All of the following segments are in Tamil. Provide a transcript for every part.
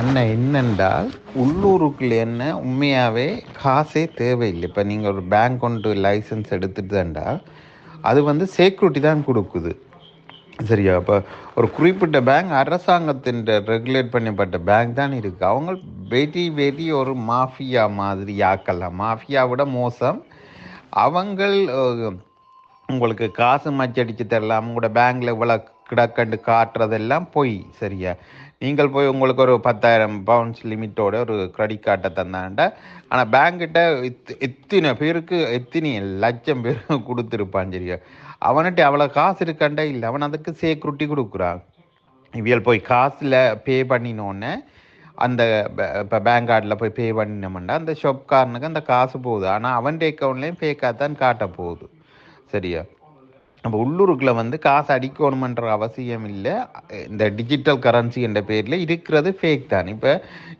அண்ணா என்னென்றால் உள்ளூருக்குள்ள என்ன உண்மையாகவே காசே தேவையில்லை. இப்போ நீங்கள் ஒரு பேங்க் கொண்டு லைசன்ஸ் எடுத்துட்டுதாண்டா அது வந்து செக்யூரிட்டி தான் கொடுக்குது. சரியா? இப்போ ஒரு குறிப்பிட்ட பேங்க் அரசாங்கத்தின் ரெகுலேட் பண்ணப்பட்ட பேங்க் தான் இருக்குது அவங்க வெரி வெரி ஒரு மாஃபியா மாதிரி ஆக்கலாம். மாஃபியா விட மோசம். அவங்கள் உங்களுக்கு காசு மச்சடிச்சு தரலாம். உங்களோட பேங்க்கில் இவ்வளோ கிடக்கண்டு காட்டுறதெல்லாம் பொய். சரியா? நீங்கள் போய் உங்களுக்கு ஒரு பத்தாயிரம் பவுன்ஸ் லிமிட்டோட ஒரு கிரெடிட் கார்டை தந்தாண்டா ஆனால் பேங்க்கிட்ட இத் எத்தனை பேருக்கு எத்தனை லட்சம் பேருக்கு கொடுத்துருப்பான் சரியா அவன்கிட்ட அவ்வளோ காசு இருக்காண்டா? இல்லை அவன் அதுக்கு செக்யூரிட்டி கொடுக்குறான். இவியல் போய் காசில் பே பண்ணினோடனே அந்த இப்போ பேங்க் கார்டில் போய் பே பண்ணினோம்னா அந்த ஷாப்காரனுக்கு அந்த காசு போகுது. ஆனால் அவன் அக்கௌண்ட்லேயும் பேக்காத்தான் காட்ட போகுது. சரியா? நம்ம உள்ளூருக்குள்ள வந்து காசு அடிக்கணுமன்ற அவசியம் இல்லை. இந்த டிஜிட்டல் கரன்சி என்ற பேரில் இருக்கிறது ஃபேக் தான். இப்போ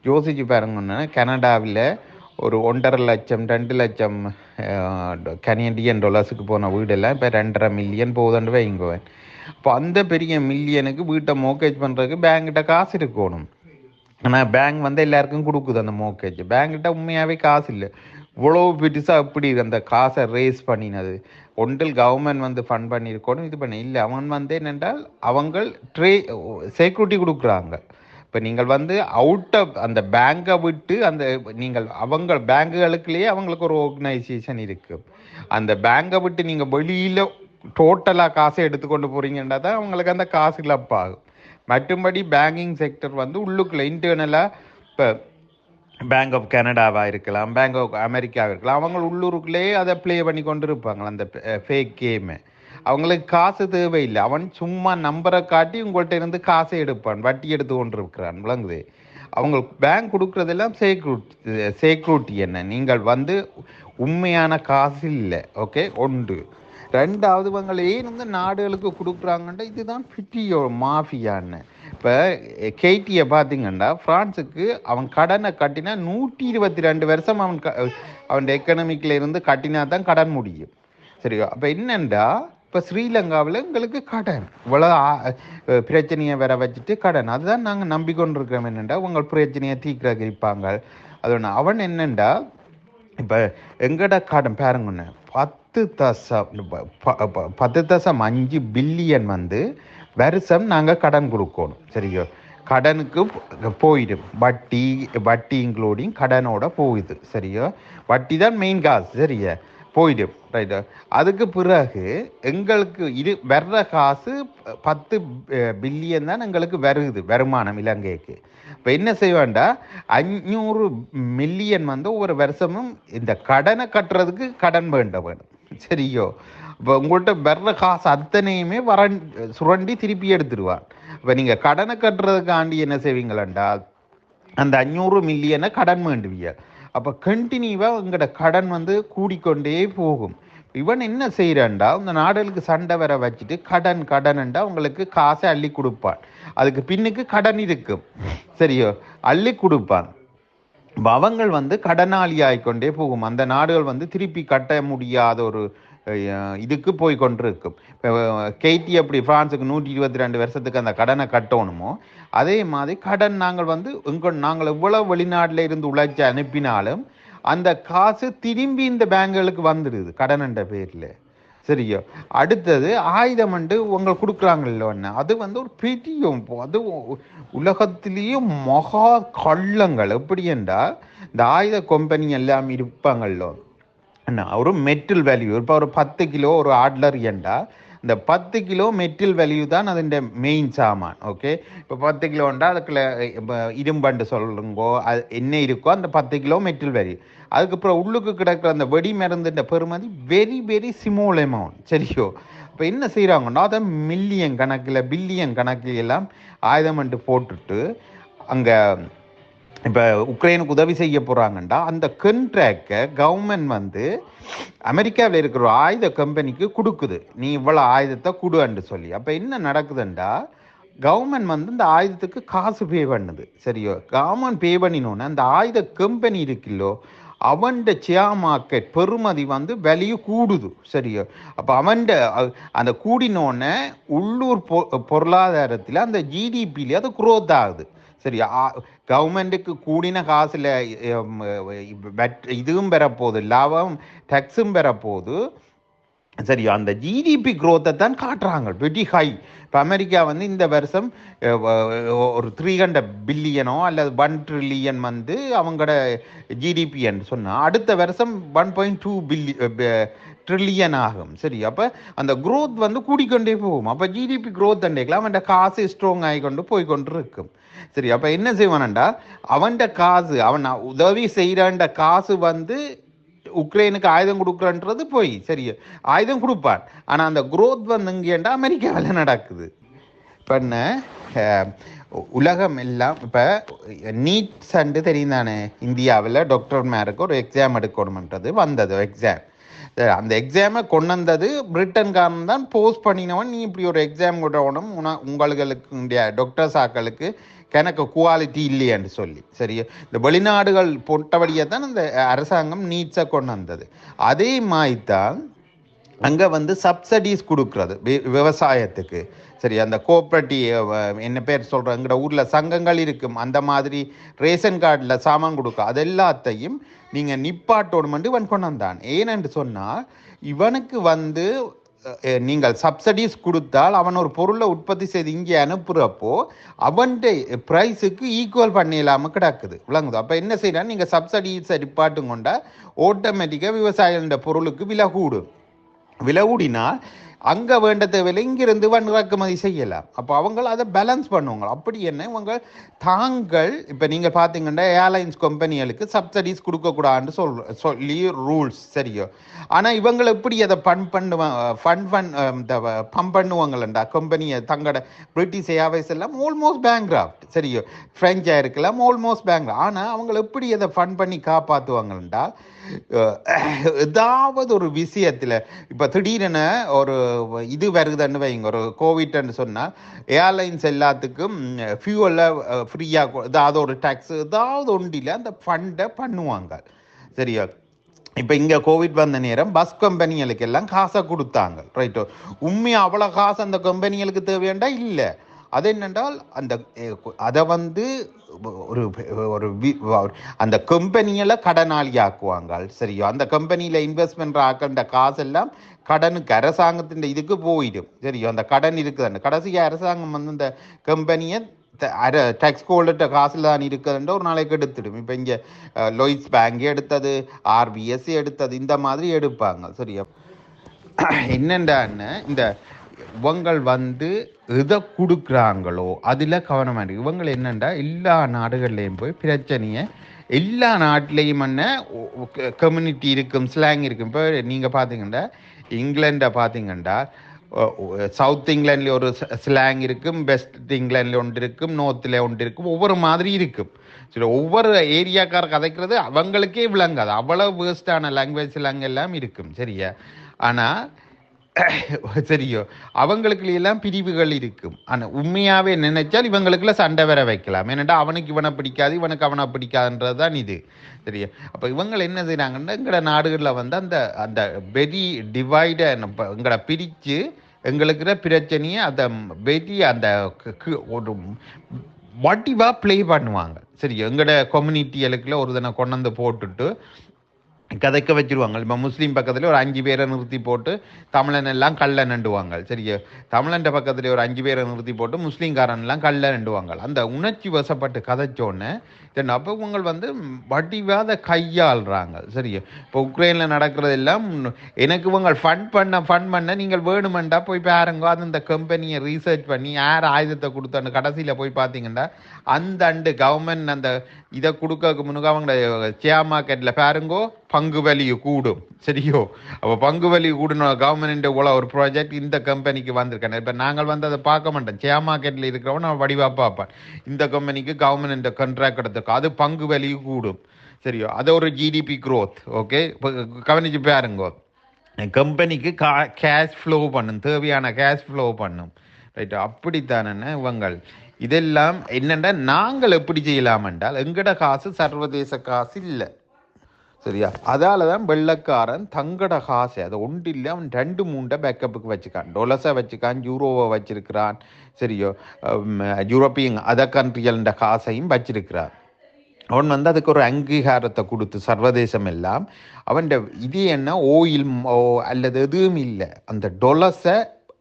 யோசிச்சு பாருங்கன்னா கனடாவில் ஒரு ஒன்றரை லட்சம் ரெண்டு லட்சம் கனேடியன் டொலர்ஸுக்கு போன வீடெல்லாம் இப்போ ரெண்டரை மில்லியன் போகுதுன்னு வைங்குவேன் இப்போ அந்த பெரிய மில்லியனுக்கு வீட்டை மோக்கேஜ் பண்ணுறதுக்கு பேங்கிட்ட காசு இருக்கணும். ஆனால் பேங்க் வந்து எல்லாருக்கும் கொடுக்குது அந்த மோக்கேஜ் பேங்கிட்ட உண்மையாகவே காசு இல்லை. இவ்வளோ பெருசாக எப்படி அந்த காசை ரேஸ் பண்ணினது? ஒன்றில் கவர்மெண்ட் வந்து ஃபண்ட் பண்ணியிருக்கணும் இது பண்ணி இல்லை அவன் வந்து என்னென்றால் அவங்க ட்ரே செக்யூரிட்டி கொடுக்குறாங்க. இப்போ நீங்கள் வந்து அவுட் ஆஃப் அந்த பேங்கை விட்டு அந்த நீங்கள் அவங்க பேங்குகளுக்குள்ளேயே அவங்களுக்கு ஒரு ஆர்கனைசேஷன் இருக்குது அந்த பேங்கை விட்டு நீங்கள் வெளியில் டோட்டலாக காசை எடுத்துக்கொண்டு போகிறீங்கன்னா தான் அவங்களுக்கு அந்த காசு இழப்பாகும். மற்றும்படி பேங்கிங் செக்டர் வந்து உள்ளுக்குள்ளே இன்டர்னலாக இப்போ பேங்க் ஆஃப் கனடாவாக இருக்கலாம் பேங்க் ஆஃப் அமெரிக்காவாக இருக்கலாம். அவங்க உள்ளூருக்குள்ளேயே அதை ப்ளே பண்ணி கொண்டு இருப்பாங்க அந்த ஃபேக் கேமு அவங்களுக்கு காசு தேவையில்லை. அவன் சும்மா நம்பரை காட்டி உங்கள்கிட்ட இருந்து காசை எடுப்பான் வட்டி எடுத்து கொண்டு இருக்கிறான் விளங்குது. அவங்களுக்கு பேங்க் கொடுக்குறதெல்லாம் சேக்ரூட் சேக்ரூட்டி என்ன? நீங்கள் வந்து உண்மையான காசு இல்லை ஓகே ஒன்று. ரெண்டாவது இவங்களை ஏன் வந்து நாடுகளுக்கு கொடுக்குறாங்கன்ற இதுதான் பிட்டியோ மாஃபியான்னு இப்போ கேட்டியை பார்த்தீங்கன்னா ஃப்ரான்ஸுக்கு அவன் கடனை கட்டினா நூற்றி இருபத்தி ரெண்டு வருஷம் அவன் க அவன் எக்கனாமிக்கில் இருந்து கட்டினா தான் கடன் முடியும். சரியா அப்போ என்னண்டா? இப்போ ஸ்ரீலங்காவில் எங்களுக்கு கடன். இவ்வளோ பிரச்சனையை வர வச்சுட்டு கடன். அதுதான் நாங்கள் நம்பிக்கொண்டிருக்கிறோம் என்னண்டா? உங்கள் பிரச்சனையை தீக்கிரக இருப்பாங்க அது ஒன்று அவன் என்னண்டா? இப்போ எங்கட கடன்? பாருங்கண்ணே பத்து தசம் ப- பத்து தசம் அஞ்சு பில்லியன் வந்து வருஷம் நாங்கள் கடன் கொடுக்கணும். சரியோ? கடனுக்கு போயிடும். வட்டி வட்டி இன்க்ளூடிங் கடனோட போகுது. சரியோ? வட்டி தான் மெயின் காசு. சரியா? போயிடும். ரைட்டா அதுக்கு பிறகு எங்களுக்கு இது வர்ற காசு பத்து பில்லியன் தான் எங்களுக்கு வருது வருமானம் இலங்கைக்கு. இப்போ என்ன செய்வேண்டா? அஞ்சூறு மில்லியன் வந்து ஒவ்வொரு வருஷமும் இந்த கடனை கட்டுறதுக்கு கடன் வேண்ட வேணும். சரியோ? இப்போ உங்கள்கிட்ட வர்ற காசு அத்தனையுமே வர சுரண்டி திருப்பி எடுத்துருவான். இப்போ நீங்கள் கடனை கட்டுறதுக்காண்டி என்ன செய்வீங்களா அந்த அஞ்சூறு மில்லியனை கடன் வேண்டுவீங்க அப்போ கண்டினியூவாக உங்களோட கடன் வந்து கூடிக்கொண்டே போகும். இவன் என்ன செய்கிறான்டா இந்த நாடுகளுக்கு சண்டை வர வச்சுட்டு கடன் கடன்ண்டா உங்களுக்கு காசை அள்ளி கொடுப்பான். அதுக்கு பின்னுக்கு கடன் இருக்கும். சரியோ? அள்ளி கொடுப்பான். அவங்கள் வந்து கடனாளி ஆகிக்கொண்டே போகும். அந்த நாடுகள் வந்து திருப்பி கட்ட முடியாத ஒரு இதுக்கு போய் கொண்டிருக்கும். கெய்டி அப்படி ஃப்ரான்ஸுக்கு நூற்றி இருபத்தி ரெண்டு வருஷத்துக்கு அந்த கடனை கட்டணுமோ அதே மாதிரி கடன் நாங்கள் வந்து உங்க நாங்கள் எவ்வளோ வெளிநாட்டில் இருந்து உழைச்சி அனுப்பினாலும் அந்த காசு திரும்பி இந்த பேங்குகளுக்கு வந்துடுது கடன் என்ற சரியோ? அடுத்தது ஆயுதம் வந்து உங்களுக்கு கொடுக்குறாங்கல்ல ஒன்று அது வந்து ஒரு பெரிய அது உலகத்திலேயே மகா கள்ளங்கள். எப்படி என்றால் இந்த ஆயுத கம்பெனி எல்லாம் இருப்பாங்கல்ல ஒரு மெட்டில் வேல்யூ இப்போ ஒரு பத்து கிலோ ஒரு ஆட்லர் ஏண்டா இந்த பத்து கிலோ மெட்டில் வேல்யூ தான் அதன் மெயின் சாமான் ஓகே இப்போ பத்து கிலோண்டா அதுக்குள்ள இப்போ இரும்பண்டு சொல்லுங்கோ அது என்ன இருக்கோ அந்த பத்து கிலோ மெட்டில் வேல்யூ அதுக்கப்புறம் உள்ளுக்கு கிடக்கிற அந்த வெடி மருந்துன்ற பெருமதி வெரி வெரி சிமோல் அமௌண்ட் சரியோ? இப்போ என்ன செய்கிறாங்கன்னா அதை மில்லியன் கணக்கில் பில்லியன் கணக்கில் எல்லாம் ஆயுதம் போட்டுட்டு அங்கே இப்போ உக்ரைனுக்கு உதவி செய்ய போகிறாங்கண்டா அந்த கண்ட்ராக்டை கவர்மெண்ட் வந்து அமெரிக்காவில் இருக்கிற ஆயுத கம்பெனிக்கு கொடுக்குது. நீ இவ்வளோ ஆயுதத்தை கொடுன்னு சொல்லி. அப்போ என்ன நடக்குதுண்டா கவர்மெண்ட் வந்து இந்த ஆயுதத்துக்கு காசு பே பண்ணுது. சரியோ? கவர்மெண்ட் பே பண்ணினோன்னே அந்த ஆயுத கம்பெனி இருக்குல்லோ அவன்ட ஷேர் மார்க்கெட் பெறுமதி வந்து வேல்யூ கூடுது. சரியோ? அப்போ அவன்ட அந்த கூடினோடனே உள்ளூர் பொ பொருளாதாரத்தில் அந்த ஜிடிபியிலே அது குரோத் ஆகுது. சரி கவர்மெண்ட்டுக்கு கூடின காசில் இதுவும் பெறப்போகுது லாபம் டேக்ஸும் பெறப்போகுது. சரி அந்த ஜிடிபி க்ரோத்தை தான் காட்டுறாங்க வெரி ஹை இப்போ அமெரிக்கா வந்து இந்த வருஷம் ஒரு த்ரீ ஹண்ட்ரட் பில்லியனோ அல்லது ஒன் ட்ரில்லியன் வந்து அவங்களோட ஜிடிபின்னு சொன்னால் அடுத்த வருஷம் ஒன் பாயிண்ட் டூ பில்லி ட்ரில்லியன் ஆகும். சரி அப்போ அந்த க்ரோத் வந்து கூடிக்கொண்டே போகும். அப்போ ஜிடிபி க்ரோத் அண்டேக்கலாம் அவன் காசு ஸ்ட்ராங் ஆகிக்கொண்டு போய் கொண்டு இருக்கும் சரி அப்போ என்ன செய்வானண்டா? அவன்ட காசு அவன் உதவி செய்கிறான்ட காசு வந்து உக்ரைனுக்கு ஆயுதம் கொடுக்குறன்றது போய் சரி ஆயுதம் கொடுப்பான். ஆனா அந்த குரோத் வந்து இங்கேண்டா அமெரிக்காவில் நடக்குது. பண்ண உலகம் எல்லாம் இப்போ நீட் சண்டு தெரியும் தானே இந்தியாவில் டாக்டர் மேருக்கு ஒரு எக்ஸாம் எடுக்கணும்ன்றது வந்தது எக்ஸாம் அந்த எக்ஸாமை கொண்டு வந்தது பிரிட்டன்காரன் தான். போஸ்ட் பண்ணினவன் நீ இப்படி ஒரு எக்ஸாம் விடணும் உன உங்களுக்கு டாக்டர்ஸ் ஆக்களுக்கு கணக்கு குவாலிட்டி இல்லையான்னு சொல்லி சரி இந்த வெளிநாடுகள் போட்டபடியே தான் இந்த அரசாங்கம் நீட்ஸை கொண்டு வந்தது. அதே மாதிரி தான் அங்கே வந்து சப்சடிஸ் கொடுக்குறது வி- விவசாயத்துக்கு சரி அந்த கோஆப்ரேட்டிவ் என்ன பேர் சொல்கிறேன் எங்கட ஊரில் சங்கங்கள் இருக்கும் அந்த மாதிரி ரேஷன் கார்டில் சாமான் கொடுக்க அது எல்லாத்தையும் நீங்கள் நிப்பாட்டோணுமென்று இவன் கொண்டு வந்தான். ஏனென்று சொன்னால் இவனுக்கு வந்து நீங்கள் சப்சிடிஸ் கொடுத்தால் அவன் ஒரு பொருளை உற்பத்தி செய்து இங்கே அனுப்புகிறப்போ அவன்கிட்ட ப்ரைஸுக்கு ஈக்குவல் பண்ணிடலாமல் கிடக்குது. விளங்குது. அப்போ என்ன செய்யலாம் நீங்கள் சப்சிடிஸை நிப்பாட்டும் கொண்டா ஆட்டோமேட்டிக்காக விவசாயிகளோட பொருளுக்கு விலை கூடும் விலை அங்கே வேண்ட தேவையில்லை இங்கிருந்து வன் இறக்குமதி செய்யலாம். அப்போ அவங்க அதை பேலன்ஸ் பண்ணுவாங்க. அப்படி என்ன இவங்க தாங்கள் இப்போ நீங்கள் பார்த்தீங்கன்னா ஏர்லைன்ஸ் கம்பெனிகளுக்கு சப்சிடிஸ் கொடுக்கக்கூடாதுன்னு சொல் சொல்லி ரூல்ஸ் சரியோ? ஆனால் இவங்க எப்படி அதை பண் பண்ணுவாங்க ஃபண்ட் ஃபண்ட் இந்த பம்ப் பண்ணுவாங்களா கம்பெனியை தங்களோட பிரிட்டிஷ் ஏர்வேஸ் எல்லாம் ஆல்மோஸ்ட் பேங்க்ராஃப்ட் சரியோ? ஃப்ரெஞ்சாக இருக்கலாம் ஆல்மோஸ்ட் பேங்க் ஆனால் அவங்களை எப்படி அதை ஃபண்ட் பண்ணி காப்பாற்றுவாங்கண்டா ஏதாவது ஒரு விஷயத்தில் இப்போ திடீரென ஒரு இது வருதுன்னு வைங்க ஒரு கோவிட்னு சொன்னால் ஏர்லைன்ஸ் எல்லாத்துக்கும் ஃபியூவலை ஃப்ரீயாக ஏதாவது ஒரு டேக்ஸ் ஏதாவது ஒன்றில் அந்த ஃபண்டை பண்ணுவாங்க. சரியா? இப்போ இங்கே கோவிட் வந்த நேரம் பஸ் கம்பெனிகளுக்கு எல்லாம் காசை கொடுத்தாங்க ரைட்டோ உண்மையாக அவ்வளோ காசு அந்த கம்பெனிகளுக்கு தேவையாண்டா? இல்லை. அது என்னென்றால் அந்த அதை வந்து ஒரு ஒரு அந்த கம்பெனியில் கடனாளி ஆக்குவாங்க சரியா? அந்த கம்பெனியில் இன்வெஸ்ட்மெண்ட் ஆக்கின்ற காசெல்லாம் கடனுக்கு அரசாங்கத்தின் இதுக்கு போயிடும். சரியா? அந்த கடன் இருக்குது அந்த அரசாங்கம் வந்து இந்த கம்பெனியை டேக்ஸ் கோல்ட்ட காசில் தான் இருக்குதுன்ற ஒரு நாளைக்கு எடுத்துடும். இப்போ இங்கே லோயிஸ் பேங்க் எடுத்தது ஆர்பிஎஸ் எடுத்தது இந்த மாதிரி எடுப்பாங்க. சரியா? என்னென்றான்னு இந்த இவங்கள் வந்து எதை கொடுக்குறாங்களோ அதில் கவனமாக இவங்க என்னண்டா? எல்லா நாடுகள்லையும் போய் பிரச்சனையை எல்லா நாட்டிலையும் என்ன கம்யூனிட்டி இருக்கும் ஸ்லாங் இருக்கும். இப்போ நீங்கள் பார்த்தீங்கன்னா இங்கிலாண்டை பார்த்தீங்கன்னா சவுத் இங்கிலாண்டில் ஒரு ஸ்லாங் இருக்கும் வெஸ்ட் இங்கிலாண்டில் ஒன்று இருக்கும் நோர்த்தில் ஒன்று இருக்கும் ஒவ்வொரு மாதிரி இருக்கும். சரி ஒவ்வொரு ஏரியாக்கார கதைக்கிறது அவங்களுக்கே விளங்காது. அவ்வளோ வேஸ்டான லாங்குவேஜ் ஸ்லாங் எல்லாம் இருக்கும் சரியா? ஆனால் சரியோ. அவங்களுக்கு எல்லாம் பிரிவுகள் இருக்கும். ஆனால் உண்மையாகவே நினைச்சால் இவங்களுக்குள்ள சண்டை வர வைக்கலாம். ஏன்னாடா அவனுக்கு இவனை பிடிக்காது இவனுக்கு அவனை பிடிக்காதுன்றது தான் இது. சரியா. அப்போ இவங்க என்ன செய்கிறாங்கன்னா எங்களோட நாடுகளில் வந்து அந்த அந்த வெரி டிவைட எங்களை பிரித்து எங்களுக்குற பிரச்சனையை அதை வெரி அந்த ஒரு வட்டிவாக ப்ளே பண்ணுவாங்க. சரி எங்களோட கம்யூனிட்டிகளுக்குள்ள ஒரு தினம் கொண்டு வந்து போட்டுட்டு கதைக்க வச்சிருவாங்க. இப்போ முஸ்லீம் பக்கத்துல ஒரு அஞ்சு பேரை நிறுத்தி போட்டு தமிழன் எல்லாம் கல்லை நண்டுவாங்க. சரியா தமிழன் பக்கத்துல ஒரு அஞ்சு பேரை நிறுத்தி போட்டு முஸ்லீம்காரன் எல்லாம் கல்ல நண்டுவாங்க. அந்த உணர்ச்சி வசப்பட்டு கதைச்சோன்னே தென் அப்போ உங்கள் வந்து வடிவாத கையாளுறாங்க. சரியா? இப்போ உக்ரைனில் நடக்கிறது எல்லாம் எனக்கு இவங்க ஃபண்ட் பண்ண ஃபண்ட் பண்ண நீங்கள் வேணுமெண்டா போய் பாருங்க. அது இந்த கம்பெனியை ரீசர்ச் பண்ணி யார் ஆயுதத்தை கொடுத்தான்னு கடைசியில் போய் பார்த்தீங்கன்னா அந்த அண்டு கவர்மெண்ட் அந்த இதை கொடுக்க முன்னுக்கு அவங்க ஷேர் மார்க்கெட்டில் பாருங்கோ பங்கு வலியு கூடும். சரியோ? அப்போ பங்கு வலி கூடணும் கவர்மெண்ட் உள்ள ஒரு ப்ராஜெக்ட் இந்த கம்பெனிக்கு வந்திருக்கேன். இப்போ நாங்கள் வந்து அதை பார்க்க மாட்டோம். ஷேர் மார்க்கெட்டில் இருக்கிறவன் நான் வடிவாக பார்ப்பேன். இந்த கம்பெனிக்கு கவர்மெண்ட் கான்ட்ராக்ட் எடுத்துக்கோ அது பங்கு வலியு கூடும் சரியோ அது ஒரு ஜிடிபி க்ரோத் ஓகே கவனிச்சு பாருங்க கம்பெனிக்கு கா கேஷ் ஃப்ளோ பண்ணும் தேவையான கேஷ் ஃப்ளோ பண்ணும் ரைட் அப்படித்தானே இவங்கள் இதெல்லாம் என்னென்னா நாங்கள் எப்படி செய்யலாம் என்றால் எங்கட காசு சர்வதேச காசு இல்லை சரியா அதால தான் வெள்ளக்காரன் தங்கட காசை அதை ஒன்று இல்லை அவன் ரெண்டு மூண்டை பேக்கப்புக்கு வச்சுக்கான் டொலஸை வச்சுக்கான் யூரோவை வச்சிருக்கிறான் சரியோ யூரோப்பியன் அதர் கண்ட்ரிகள காசையும் வச்சிருக்கிறான் அவன் வந்து அதுக்கு ஒரு அங்கீகாரத்தை கொடுத்து சர்வதேசம் எல்லாம் அவன் இது என்ன ஓயில் அல்லது எதுவும் இல்லை. அந்த டொலஸை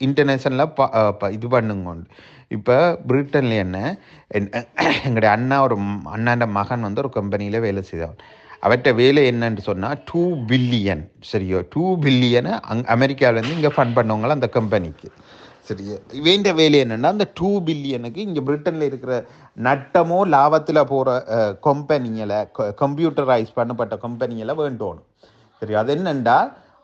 இன்டர்நேஷனலில் இது பண்ணுங்க இப்போ பிரிட்டன்ல என்ன என்- எங்களுடைய அண்ணா ஒரு அண்ணாண்ட மகன் வந்து ஒரு கம்பெனியில் வேலை செய்தவன். அவற்ற வேலை என்னன்னு சொன்னால் டூ பில்லியன் சரியோ? டூ பில்லியனை அங் அமெரிக்காவிலேருந்து இங்கே ஃபண்ட் பண்ணவங்கள அந்த கம்பெனிக்கு சரி வேண்டிய வேலை என்னென்னா அந்த டூ பில்லியனுக்கு இங்கே பிரிட்டனில் இருக்கிற நட்டமோ லாபத்தில் போகிற கம்பெனிகளை கம்ப்யூட்டரைஸ் பண்ணப்பட்ட கம்பெனிகளை வேண்டணும். சரி அது என்னென்னா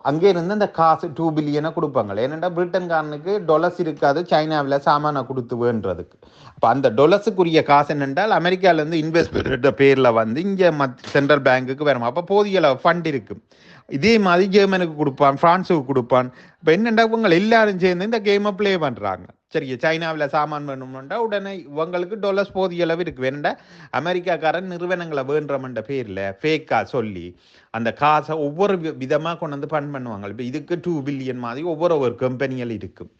அங்கே இருந்து அந்த காசு டூ பில்லியனை கொடுப்பாங்க ஏனெண்டா பிரிட்டன்காரனுக்கு டொலஸ் இருக்காது சைனாவில் சாமானை கொடுத்து வேண்டதுக்கு அப்போ அந்த டொலஸுக்குரிய காசு என்னென்றால் அமெரிக்காவிலேருந்து இன்வெஸ்ட்மெண்ட் பேரில் வந்து இங்கே மத் சென்ட்ரல் பேங்க்குக்கு வரும் அப்போ போதிய ஃபண்ட் இருக்குது இதே மாதிரி ஜெர்மனுக்கு கொடுப்பான் பிரான்ஸுக்கு கொடுப்பான். இப்போ என்னென்னா இவங்க எல்லாரும் சேர்ந்து இந்த கேமை ப்ளே பண்ணுறாங்க சரி சைனாவில் சாமான் வேணும்னா உடனே இவங்களுக்கு டொலர்ஸ் போதிய அளவு இருக்கு. வேண்டாம் அமெரிக்காக்காரன் நிறுவனங்களை வேண்டமன்ற பேரில் ஃபேக்கா சொல்லி அந்த காசை ஒவ்வொரு வி- கொண்டு வந்து ஃபண்ட் பண்ணுவாங்க. இப்போ இதுக்கு டூ பில்லியன் மாதிரி ஒவ்வொரு ஒரு கம்பெனிகள் இருக்கும்.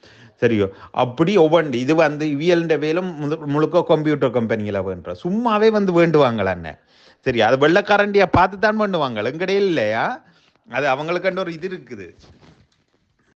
சரியோ? அப்படி ஒவ்வொன்று இது வந்து இவியல்ன்ற வேலும் முழு- முழுக்க கம்ப்யூட்டர் கம்பெனிகளை வேண்டுற சும்மாவே வந்து வேண்டுவாங்களே சரி அது வெள்ளக்காரண்டியா பார்த்து தான் பண்ணுவாங்க எங்கடையே இல்லையா? அது அவங்களுக்காண்ட ஒரு இது இருக்குது.